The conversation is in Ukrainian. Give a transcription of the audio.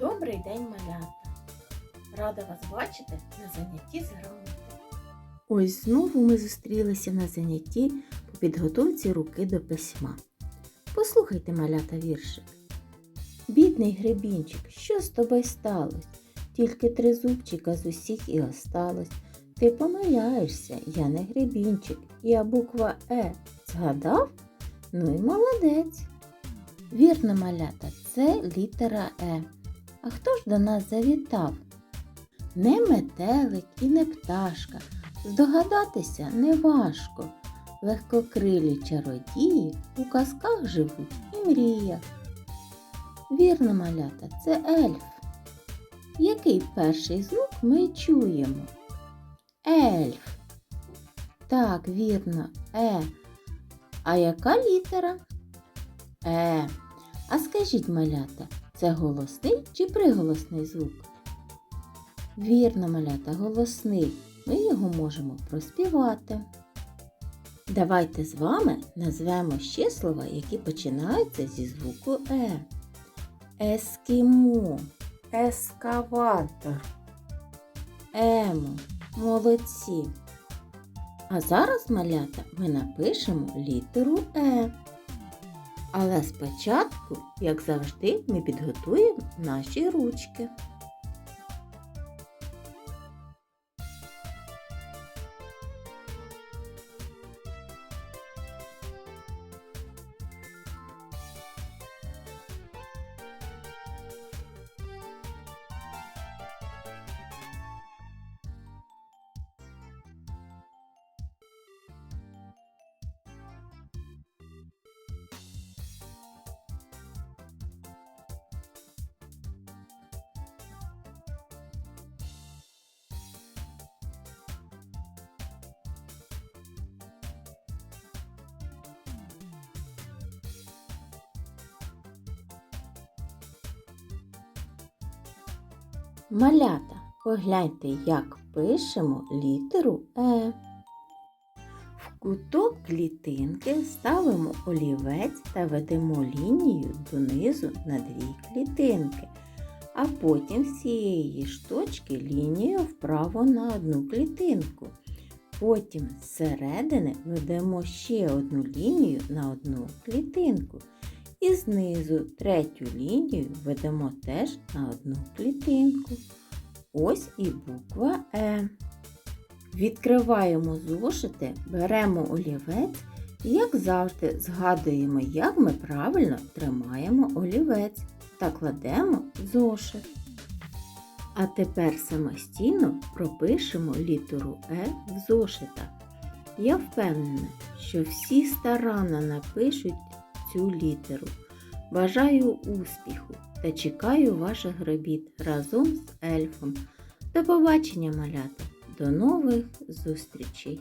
Добрий день, малята! Рада вас бачити на занятті з грамоти. Ось знову ми зустрілися на занятті по підготовці руки до письма. Послухайте, малята, віршик. Бідний гребінчик, що з тобою сталося? Тільки три зубчика з усіх і осталось. Ти помиляєшся, я не гребінчик, я буква Е. Згадав? Ну і молодець. Вірно, малята, це літера Е. А хто ж до нас завітав? Не метелик і не пташка. Здогадатися неважко. Легкокрилі чародії у казках живуть і мріях. Вірно, малята, це ельф. Який перший звук ми чуємо? Ельф. Так, вірно, Е. А яка літера? Е. А скажіть, малята, це голосний чи приголосний звук? Вірно, малята, голосний. Ми його можемо проспівати. Давайте з вами назвемо ще слова, які починаються зі звуку Е. Ескімо, ескаватор, емо, молодці. А зараз, малята, ми напишемо літеру Е. Але спочатку, як завжди, ми підготуємо наші ручки. Малята, погляньте, як пишемо літеру Е. В куток клітинки ставимо олівець та ведемо лінію донизу на дві клітинки, а потім ж точки лінію вправо на одну клітинку. Потім зсередини ведемо ще одну лінію на одну клітинку. І знизу третю лінію ведемо теж на одну клітинку. Ось і буква Е. Відкриваємо зошити, беремо олівець і, як завжди, згадуємо, як ми правильно тримаємо олівець та кладемо зошит. А тепер самостійно пропишемо літеру Е в зошитах. Я впевнена, що всі старанно напишуть цю літеру. Бажаю успіху та чекаю ваших робіт разом з ельфом. До побачення, малята! До нових зустрічей!